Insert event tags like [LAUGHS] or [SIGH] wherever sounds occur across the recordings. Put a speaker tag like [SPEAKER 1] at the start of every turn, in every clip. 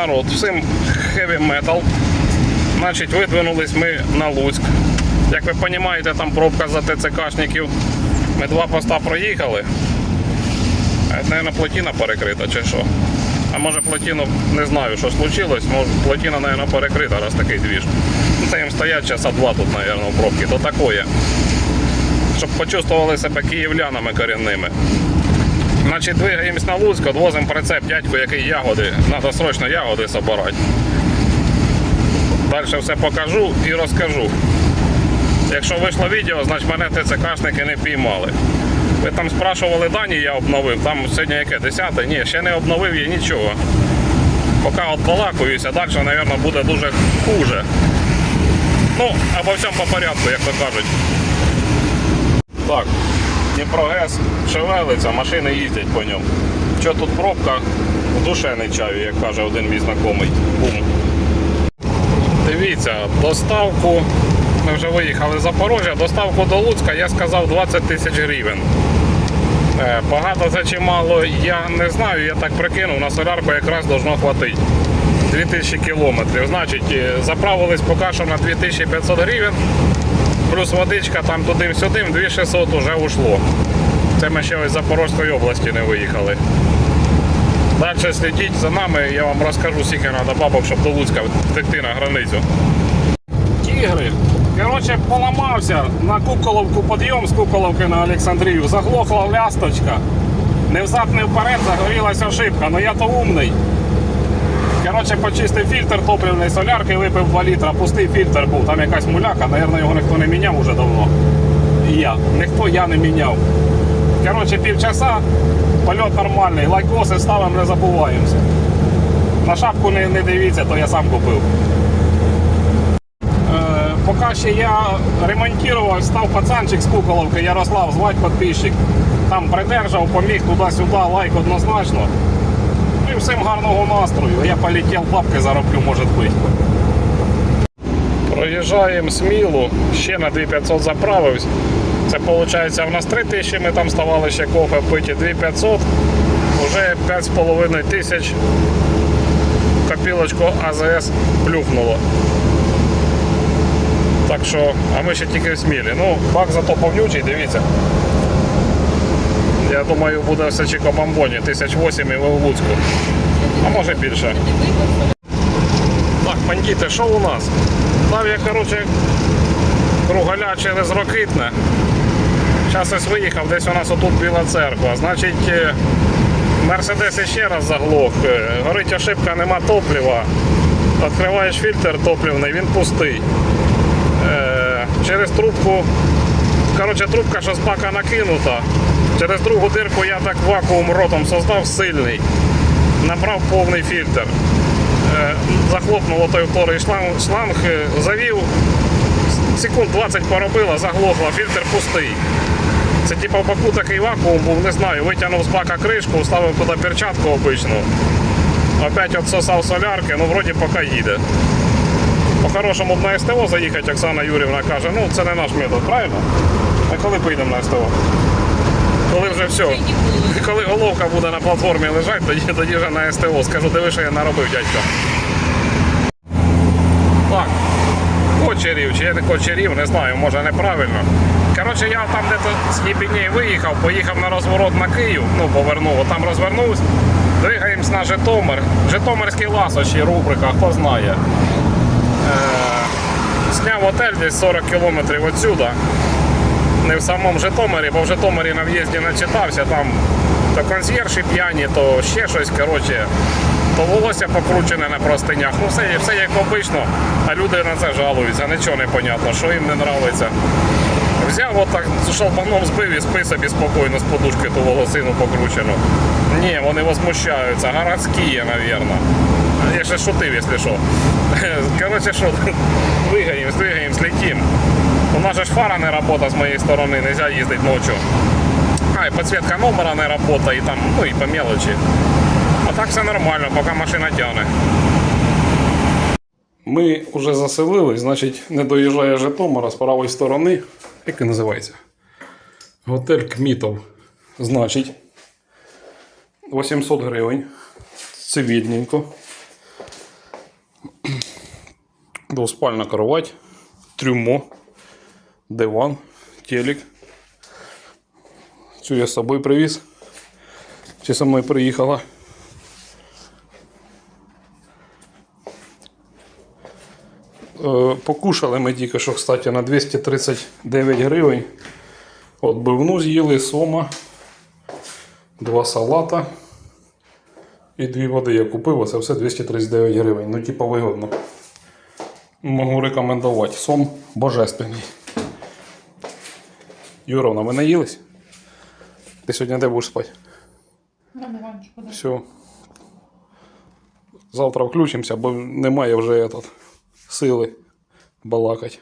[SPEAKER 1] народ, всім heavy metal. Значить, видвинулись ми на Луцьк. Як ви розумієте, там пробка за ТЦКшників. Ми два поста проїхали. Наверное, плотина перекрита чи що. А може плотину не знаю, що случилось. Може плотина, наверное, перекрита, раз такий двіж. Ну, Це їм стоять часа два тут, наверное, в пробці. То такое. Щоб почувствували себе київлянами корінними. Значить, двигаємось на Луцьк, відвозимо прицеп дядьку, який ягоди. Треба срочно ягоди збирати. Далі все покажу і розкажу. Якщо вийшло відео, значить мене ТЦКшники не піймали. Ви там спрашували дані, я обновив. Там сьогодні яке? 10? Ні, ще не обновив я нічого. Поки от балакуюся, далі, мабуть, буде дуже хуже. Ну, обо всьому по порядку, як то кажуть. Так, Дніпрогес шевелиться, машини їздять по ньому. Що тут пробка? В душе не чаю, як каже один мій знайомий. Бум. Дивіться, доставку. Ми вже виїхали з Запорожжя, доставку до Луцька я сказав 20 тисяч гривень. Е, Багато це чи мало, я не знаю, я так прикинув, на солярку якраз должно хватити. 2000 кілометрів. Значить, е, заправились поки що на 2500 гривень, плюс водичка там туди-сюди, 2600 вже ушло. Це ми ще ось з Запорозької області не виїхали. Далі слідіть за нами, я вам розкажу, скільки треба бабок, щоб до Луцька втекти на границю. Тігри. Коротше, поламався на Куколовку підйом з Куколовки на Олександрію. Заглохла лясточка. Не взад, не вперед загорілася ошибка, але я то умний. Коротше, почистив фільтр топливної солярки, випив 2 літра, пустий фільтр був. Там якась муляка, мабуть, його ніхто не міняв уже давно. І я. Ніхто я не міняв. Коротше, півчаса, польот нормальний, лайкоси ставимо, не забуваємося. На шапку не, не дивіться, то я сам купив. Е, Поки ще я ремонтував, став пацанчик з Куколовки, Ярослав, звать підписчик. Там придержав, поміг туди-сюди, лайк однозначно. Всім гарного настрою. Я полетів, бабки зароблю, може бути. Проїжджаємо смілу, ще на 2500 заправився. Це виходить в нас 3000, ми там ставали ще кофе пити, 2500, вже 5,5 тисяч копілочку АЗС плюхнуло. Так що, а ми ще тільки в смілі. Ну, бак зато повнючий, дивіться. Я думаю, буде все чеко бомбоні, 1008 і в Луцьку. А може більше. Так, бандити, що у нас? Дав я, коротше, кругаля через Рокитне. Зараз ось виїхав, десь у нас отут біла церква. Значить, е, Мерседес ще раз заглох. Е, Горить ошибка, нема топлива. Відкриваєш фільтр топливний, він пустий. Е, Через трубку, коротше, трубка, що з бака накинута. Через другу дирку я так вакуум ротом создав сильний. Набрав повний фільтр. Е, Захлопнуло той вторий шланг, шланг е, завів, секунд 20 поробило, заглохло, фільтр пустий. Це типа в баку такий вакуум був, не знаю, витягнув з бака кришку, вставив туди перчатку обичну. Опять отсосав солярки, ну вроді поки їде. По-хорошому б на СТО заїхати, Оксана Юрівна каже, ну це не наш метод, правильно? А коли поїдемо на СТО? Коли вже все. Коли головка буде на платформі лежати, тоді, тоді вже на СТО. Скажу, диви, що я наробив, дядько. Так, кочерів, чи я не кочерів, не знаю, може неправильно. Коротше, я там десь з Єпіней виїхав, поїхав на розворот на Київ, ну повернув, там розвернувся. Двигаємось на Житомир. Житомирський ласощі, рубрика, хто знає. Е, Сняв отель десь 40 кілометрів відсюди. Не в самому Житомирі, бо в Житомирі на в'їзді начитався, там то консьєрші п'яні, то ще щось, коротше, то волосся покручене на простинях. Ну все, все як обично, а люди на це жалуються, нічого не понятно, що їм не подобається. Взяв отак, шалбаном збив і спи собі спокійно з подушки ту волосину покручену. Ні, вони возмущаються, городські, мабуть. Я ще шутив, якщо що. [LAUGHS] Коротше, що, двигаємось, двигаємось, летим. У нас же фара не работа з моєї сторони, нельзя їздити ночью. А, і підсвітка номера не работа, і там, ну і по мелочі. А так все нормально, поки машина тягне. Ми вже заселились, значить, не доїжджає Житомира з правої сторони. Як він називається? Готель Кмітов. Значить, 800 гривень. Цивільненько. Двуспальна кровать, трюмо, диван, телек. Цю я з собою привіз. Чи со мною приїхала. Е, Покушали ми тільки що, кстати, на 239 гривень. Отбивну з'їли, сома, два салата і дві води я купив, а це все 239 гривень. Ну, типа вигодно. Можу рекомендувати. Сом божественний. Юровна, ви наїлись? Ти сьогодні де будеш спати?
[SPEAKER 2] На диванчику.
[SPEAKER 1] Все. Завтра включимося, бо немає вже этот, сили балакати.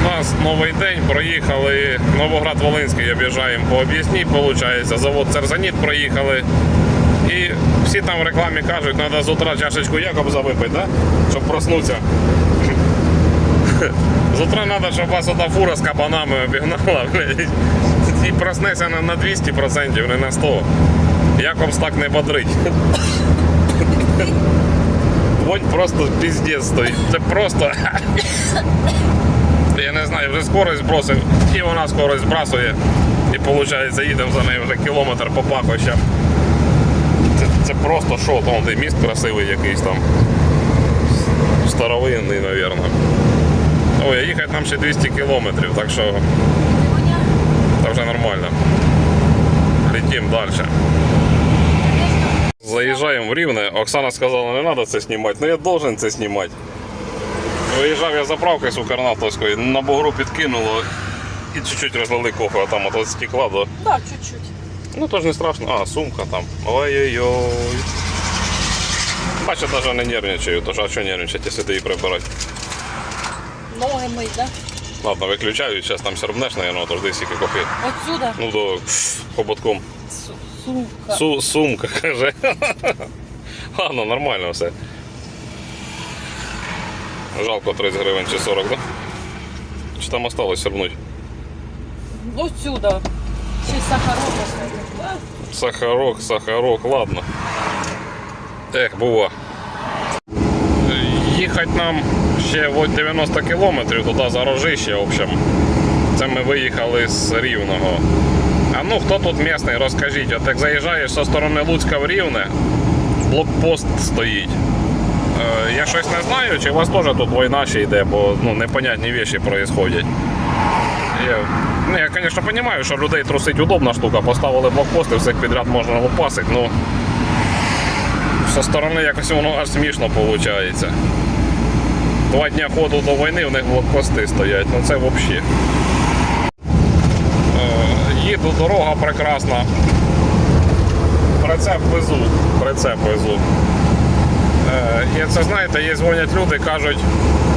[SPEAKER 1] У нас новий день, проїхали Новоград Волинський, об'їжджаємо по об'їзні, виходить, завод Церзаніт проїхали. І всі там в рекламі кажуть, треба з утра чашечку Якобса випити, да? щоб проснутися. З утра треба, щоб вас ота фура з кабанами обігнала, [LAUGHS] блядь. І проснеться на, на 200%, не на 100%. Якобс так не бодрить. Вонь просто піздець стоїть. Це просто. [COUGHS] Я не знаю, вже скорость бросив, і вона скорость збрасує. І виходить, їдемо за нею вже кілометр по пахощам. Це, це просто що, там де міст красивий якийсь там. Старовинний, мабуть. Ой, а їхати нам ще 200 кілометрів, так що це вже нормально. Летим далі. Заїжджаємо в Рівне. Оксана сказала, не треба це знімати. Ну я должен це знімати. Виїжджав я з заправки супернатовської, на бугру підкинуло і чуть-чуть розлили кофе, а там от, стекла.
[SPEAKER 2] Да, чуть-чуть.
[SPEAKER 1] Ну то ж не страшно. А, сумка там. Ой-ой-ой. Бачу, навіть не нервничаю, тож а що нервничати, якщо ти її прибирати.
[SPEAKER 2] Ноги мить, да?
[SPEAKER 1] Ладно, виключаю, зараз там сірбнеш, наверное, тож десь тільки кофе.
[SPEAKER 2] Отсюда.
[SPEAKER 1] Ну до хоботком.
[SPEAKER 2] Су- Сука.
[SPEAKER 1] Су, сумка, [LAUGHS] каже. Ладно, нормально все. Жалко 30 гривень чи 40, да? Чи там осталось сірбнуть?
[SPEAKER 2] Отсюда. Й сахарок. Да?
[SPEAKER 1] Сахарок, сахарок, ладно. Ех, бува. Їхати нам ще 90 кілометрів туди за рожище, в общем. Це ми виїхали з Рівного. А ну хто тут місний, розкажіть, от як заїжджаєш зі сторони Луцька в Рівне, блокпост стоїть. Е, я щось не знаю, чи у вас теж тут війна ще йде, бо ну, непонятні речі відбуваються. Ну, я, звісно, розумію, що людей трусить удобна штука, поставили блокпости, всіх підряд можна лупасити, ну зі сторони якось воно аж смішно виходить. Два дні ходу до війни в них блокпости стоять, ну це взагалі. Їду, дорога прекрасна. Прицеп везу, прицеп везу. Е, І це знаєте, є дзвонять люди, кажуть,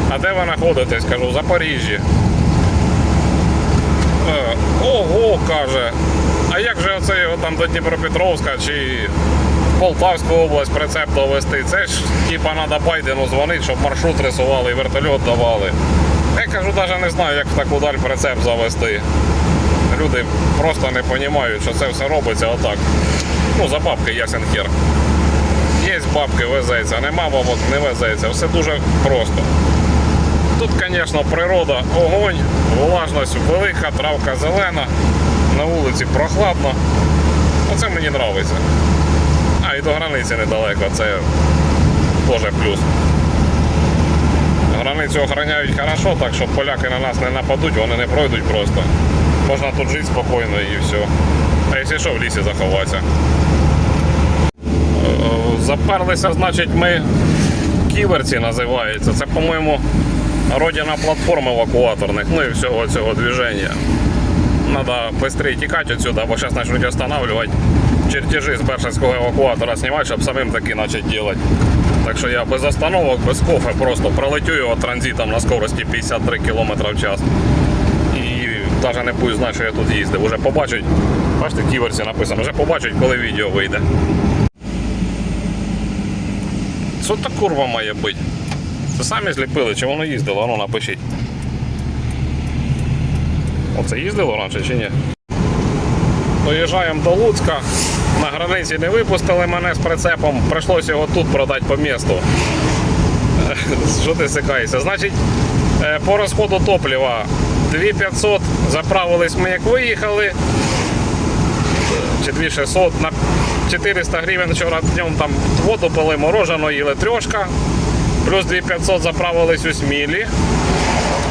[SPEAKER 1] а де ви знаходитесь? Кажу, в Запоріжжі. Е, Ого, каже. А як же оце його там до Дніпропетровська чи Полтавську область прицеп довести? Це ж типа треба Байдену дзвонити, щоб маршрут рисували і вертольот давали. Я кажу, навіть не знаю, як в таку даль прицеп завести. Люди просто не розуміють, що це все робиться отак. Ну, за бабки ясен хер. Є бабки, везеться, нема бабок, не везеться. Все дуже просто. Тут, звісно, природа, огонь, влажність велика, травка зелена, на вулиці прохладно. Оце мені подобається. І до границі недалеко, це теж плюс. Границю охороняють хорошо, так що поляки на нас не нападуть, вони не пройдуть просто. Можна тут жити спокійно і все. А якщо що, в лісі заховатися. Е, Заперлися, значить, ми ківерці називається. Це, по-моєму, родина платформ евакуаторних, ну і всього цього движення. Надо швидше тікати відсюди, бо зараз почнуть встановлювати чертежі з Бершинського евакуатора знімати, щоб самим таки почати робити. Так що я без остановок, без кофе просто пролетю його транзитом на скорості 53 км в час. І навіть не буду знати, що я тут їздив. Уже побачать, бачите, в ківерсі написано, вже побачать, коли відео вийде. Що та курва має бути? Це самі зліпили, чи воно їздило, ну напишіть. Оце їздило раніше чи ні? Доїжджаємо до Луцька. На границі не випустили мене з прицепом, прийшлося його тут продати по місту. Що ти сикаєшся? Значить, е, по розходу топлива 2500 заправились ми як виїхали. Чи 2600 на 400 гривень вчора днем там воду пили мороженого, їли трьошка. Плюс 2500 заправились у смілі.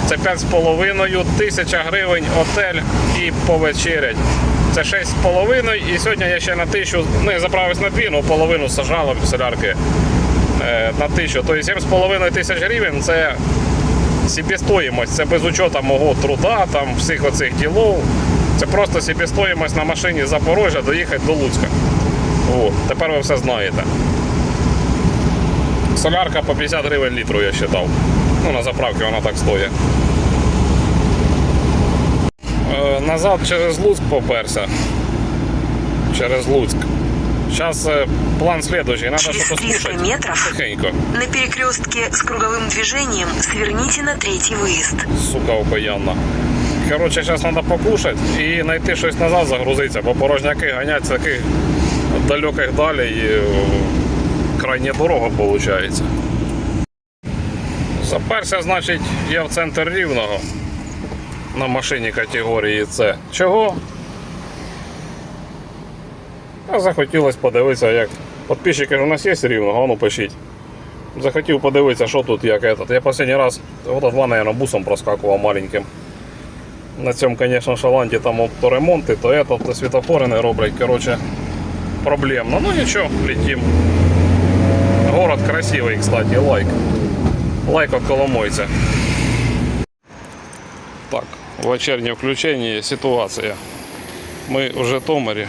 [SPEAKER 1] Це 5,5 тисяча гривень отель і повечерять. Це 6,5 і сьогодні я ще на тисячу, ну я заправився на дві, ну половину сажала в солярки е, на тисячу. Тобто 7,5 тисяч гривень це себестоїмость, це без учету мого труда, там всіх оцих ділов. Це просто себестоїмость на машині з Запорожжя доїхати до Луцька. О, тепер ви все знаєте. Солярка по 50 гривень літру я считав. Ну, на заправці вона так стоїть. Е, назад через Луцьк поперся. Через Луцьк. Зараз план следующий. Надо
[SPEAKER 3] Через
[SPEAKER 1] що
[SPEAKER 3] 300
[SPEAKER 1] послухати.
[SPEAKER 3] метров
[SPEAKER 1] Тихенько.
[SPEAKER 3] на перекрестке с круговым движением сверните на третий выезд.
[SPEAKER 1] Сука окаянна. Коротше, зараз треба покушати і знайти щось назад загрузитися, бо порожняки ганять таких далеких далі і е, крайня дорога виходить. Заперся, значить, я в центр рівного на машині категорії С. Чого? А захотілося подивитися, як. Підписчики ж у нас є з рівного, а ну пишіть. Захотів подивитися, що тут як этот. Я останній раз года два, наверное, бусом проскакував маленьким. На цьому, звісно, шаланді там то ремонти, то это, то світофори не роблять. Короче, проблемно. Ну нічого, летим. Город красивий, кстати, лайк. Лайк от Коломойця. Так, вечірнє включення, ситуація. Ми в Житомирі.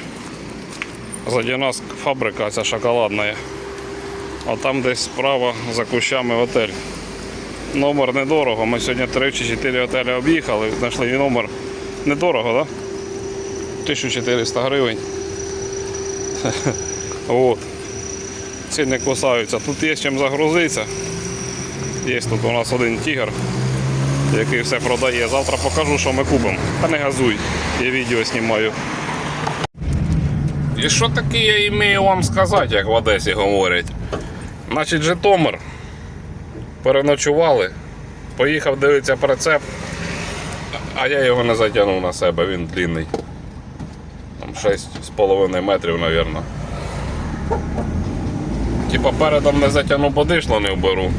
[SPEAKER 1] Ззаді нас фабрика ця шоколадна. А там десь справа за кущами готель. Номер недорого. Ми сьогодні 3 чи 4 готелі об'їхали, знайшли номер недорого? Да? 1400 гривень. [LAUGHS] От. Ціни кусаються. Тут є чим загрузитися. Є тут у нас один тігр, який все продає. Завтра покажу, що ми купимо. Та не газуй, я відео знімаю. І що таке я імею вам сказати, як в Одесі говорять? Значить, Житомир. Переночували. Поїхав дивитися прицеп, а я його не затягнув на себе, він длинний. Там 6,5 метрів, мабуть. Типа передом не затягну, бо дишло не вберу.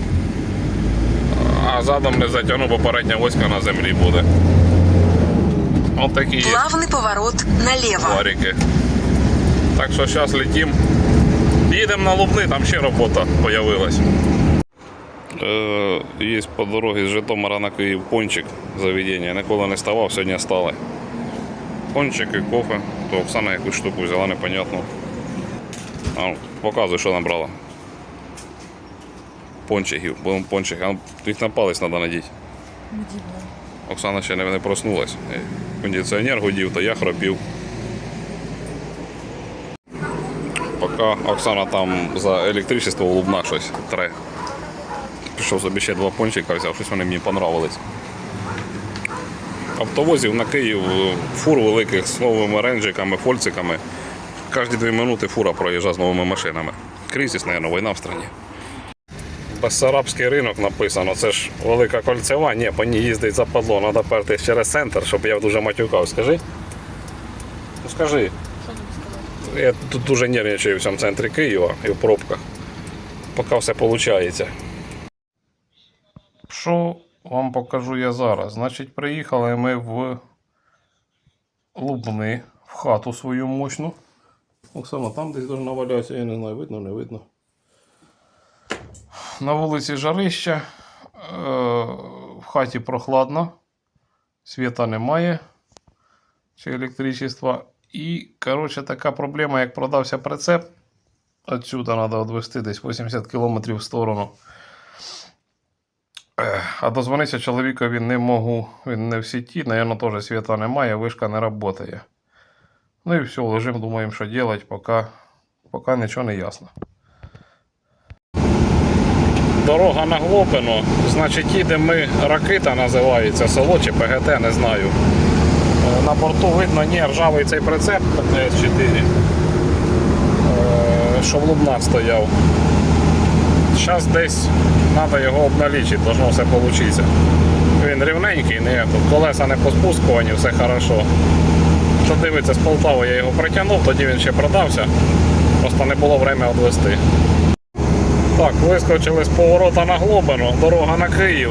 [SPEAKER 1] А задом не затягну, бо передня оська на землі буде. От такі є
[SPEAKER 3] Плавный поворот налево.
[SPEAKER 1] варіки. Так що зараз летім. Їдемо на Лубни, там ще робота з'явилась. Е, є по дорозі з Житомира на Київ пончик заведення. Ніколи не ставав, сьогодні стали. Пончик і кофе. То Оксана якусь штуку взяла, непонятно. А, показуй, що набрала. Пончиків, будемо пончик. А їх на палець треба надіти. Оксана ще не, проснулась. Е, Кондиціонер гудів, то я хропів. Поки Оксана там за електричество в Лубнах щось тре. Пішов собі ще два пончика взяв, щось вони мені понравились. Автовозів на Київ е, фур великих з новими ренджиками, фольциками. Кожні дві минути фура проїжджає з новими машинами. Кризис, мабуть, війна в країні. Бессарабський ринок написано, це ж велика кольцева. Ні, по ній їздить западло, треба перти через центр, щоб я дуже матюкав. Скажи. Ну скажи. Я тут дуже нервничаю в цьому центрі Києва і в пробках. Поки все виходить. Що вам покажу я зараз? Значить, приїхали ми в Лубни, в хату свою мощну. Оксана, там десь должна валятися, я не знаю, видно, не видно. На вулиці Жарища. Е, В хаті прохладно. Світа немає. Чи електричества. І, коротше, така проблема, як продався прицеп. Отсюда треба відвести десь 80 км в сторону. Ех, А дозвонитися чоловікові не можу, він не в сіті, напевно, теж світа немає, вишка не працює. Ну і все, лежимо, думаємо, що робити, поки, поки нічого не ясно. Дорога на Глопино, значить, їдемо ми, Ракита називається, село чи ПГТ, не знаю. Е, На борту видно, ні, ржавий цей прицеп ПТС-4, е, що в Лубнах стояв. Зараз десь треба його обналічити, должно все вийти. Він рівненький, не, тут колеса не поспускувані, все хорошо. Що дивиться з Полтави, я його притягнув, тоді він ще продався. Просто не було время відвести. Так, вискочили з поворота на Глобину, дорога на Київ.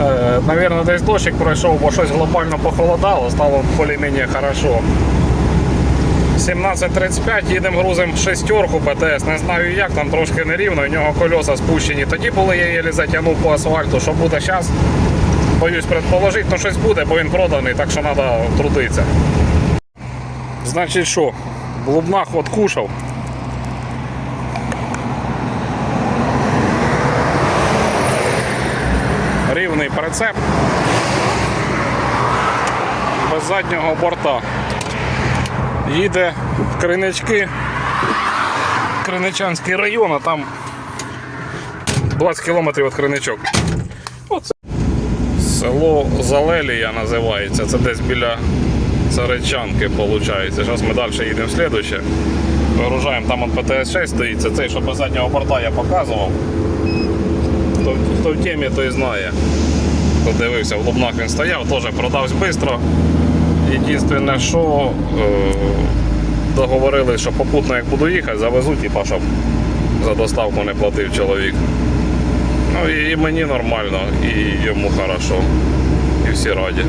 [SPEAKER 1] Е, Навірно, десь дощик пройшов, бо щось глобально похолодало, стало більш-менш хорошо. 17.35, їдемо грузим шестерку БТС. Не знаю як, там трошки нерівно, у нього кольоса спущені. Тоді були, я єлі затягнув по асфальту. Що буде зараз? Боюсь предположити, ну щось буде, бо він проданий, так що треба трудитися. Значить що, блубнах от кушав. Прицеп. Без заднього борта їде в Кринички, Криничанський район, а там 20 кілометрів від Криничок. Оце. Село Залелія називається. Це десь біля Царичанки, виходить. Зараз ми далі їдемо в слідуще. Вигружаємо, там от ПТС-6 стоїть, це цей, що без заднього борта я показував. Хто, хто в темі, той знає. Хто дивився, в Лубнах він стояв, теж продався швидко. Єдине, що е, договорились, що попутно як буду їхати, завезу, типа, щоб за доставку не платив чоловік. Ну і, і мені нормально, і йому хорошо. І всі раді.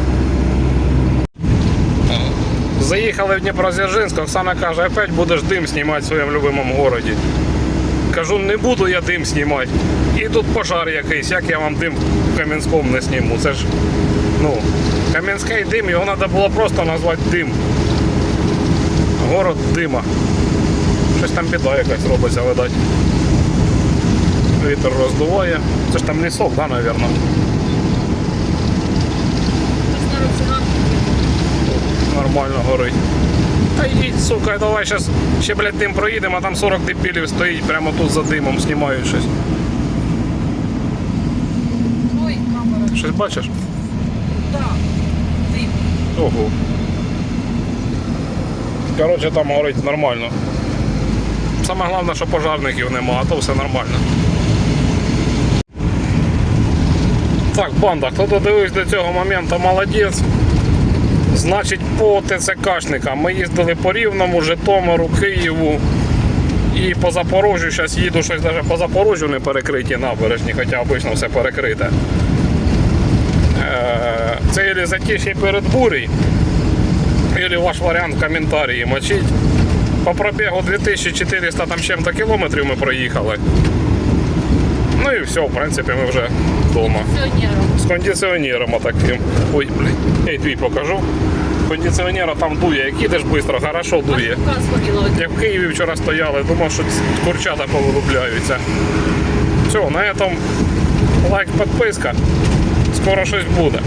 [SPEAKER 1] Заїхали в Дніпродзержинськ, Оксана каже, опять будеш дим знімати в своєму любимому городі. Кажу, не буду я дим знімати. І тут пожар якийсь, як я вам дим в Кам'янському не зніму. Це ж, ну, Кам'янський дим, його треба було просто назвати дим. Город дима. Щось там біда якась робиться, видать. Вітер роздуває. Це ж там лісок, да, напевно. Нормально горить. Та йдіть, сука, давай зараз ще, блядь, дим проїдемо, а там 40 дебілів стоїть прямо тут за димом, знімають.
[SPEAKER 2] Ой, камера.
[SPEAKER 1] Щось бачиш?
[SPEAKER 2] Дим.
[SPEAKER 1] Ого. Коротше, там горить нормально. Саме головне, що пожарників нема, а то все нормально. Так, банда, хто додивився до цього моменту, молодець. Значить, по ТЦКшникам ми їздили по Рівному, Житомиру, Києву і по Запорожжю. Зараз їду щось навіть по Запорожжю не перекриті набережні, хоча обично все перекрите. Е, Це ілі затиші перед бурею, или ваш варіант в коментарі мочить. По пробігу 2400 там чим-то кілометрів ми проїхали. Ну і все, в принципі, ми вже вдома. З кондиціонером таким. Ой, блін, я й твій покажу. Кондиціонера там дує, як їдеш швидко, хорошо дує. Як в Києві вчора стояли, думав, що курчата повилупляються. Все, на этом лайк, підписка. Скоро щось буде.